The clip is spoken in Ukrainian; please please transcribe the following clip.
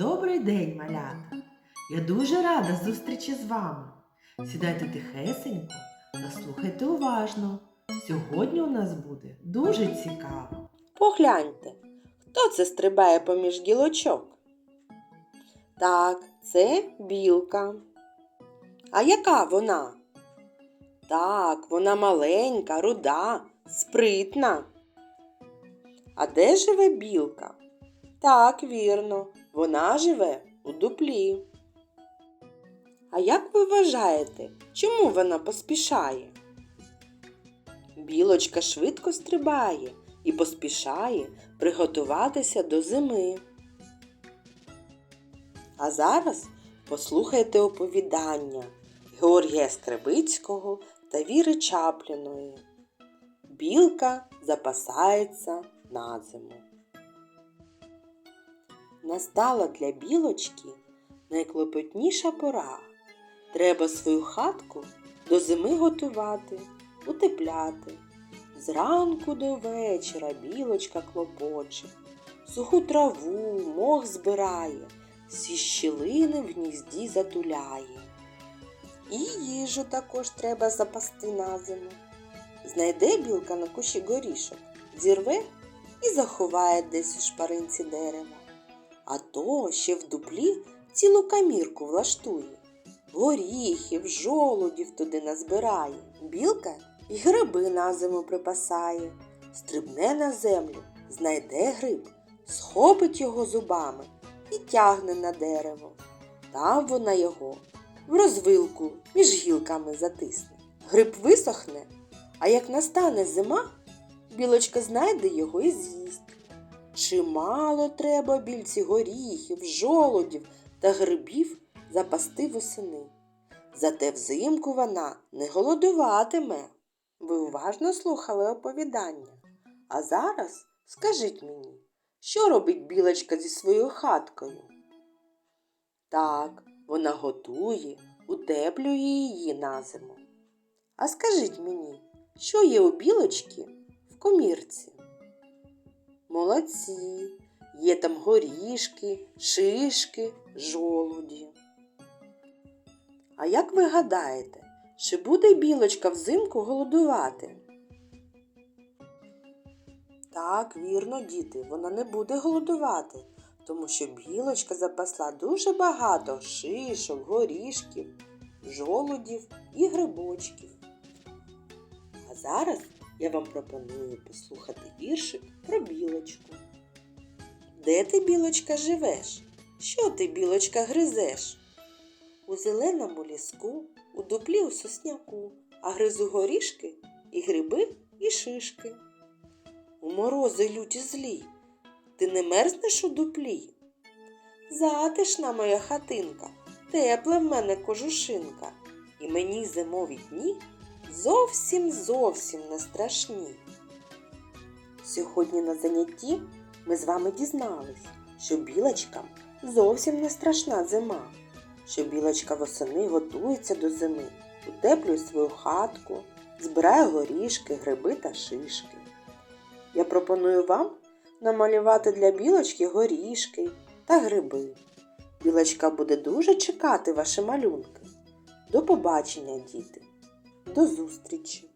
Добрий день, малята! Я дуже рада зустрічі з вами. Сідайте тихесенько та слухайте уважно. Сьогодні у нас буде дуже цікаво. Погляньте, хто це стрибає поміж гілочок? Так, це білка. А яка вона? Так, вона маленька, руда, спритна. А де живе білка? Так, вірно, вона живе у дуплі. А як ви вважаєте, чому вона поспішає? Білочка швидко стрибає і поспішає приготуватися до зими. А зараз послухайте оповідання Георгія Скребицького та Віри Чапліної. Білка запасається на зиму. Настала для білочки найклопотніша пора. Треба свою хатку до зими готувати, утепляти. Зранку до вечора білочка клопоче, суху траву, мох збирає, всі щілини в гнізді затуляє. І їжу також треба запасти на зиму. Знайде білка на кущі горішок, зірве і заховає десь у шпаринці дерева. А то ще в дуплі цілу камірку влаштує. Горіхів, жолудів туди назбирає. Білка й гриби на зиму припасає. Стрибне на землю, знайде гриб, схопить його зубами і тягне на дерево. Там вона його в розвилку між гілками затисне. Гриб висохне, а як настане зима, білочка знайде його і з'їсть. Чимало треба більці горіхів, жолудів та грибів запасти восени. Зате взимку вона не голодуватиме. Ви уважно слухали оповідання. А зараз скажіть мені, що робить білочка зі своєю хаткою? Так, вона готує, утеплює її на зиму. А скажіть мені, що є у білочки в комірці? Молодці, є там горішки, шишки, жолуді. А як ви гадаєте, чи буде білочка взимку голодувати? Так, вірно, діти, вона не буде голодувати, тому що білочка запасла дуже багато шишок, горішків, жолудів і грибочків. А зараз я вам пропоную послухати віршик про білочку. Де ти, білочка, живеш? Що ти, білочка, гризеш? У зеленому ліску, у дуплі у сосняку, а гризу горішки і гриби, і шишки. У морози люті злі, ти не мерзнеш у дуплі? Затишна моя хатинка, тепла в мене кожушинка, і мені зимові дні зовсім зовсім не страшні. Сьогодні на занятті ми з вами дізнались, що білочкам зовсім не страшна зима, що білочка восени готується до зими, утеплює свою хатку, збирає горішки, гриби та шишки. Я пропоную вам намалювати для білочки горішки та гриби. Білочка буде дуже чекати ваші малюнки. До побачення, діти! До зустрічі!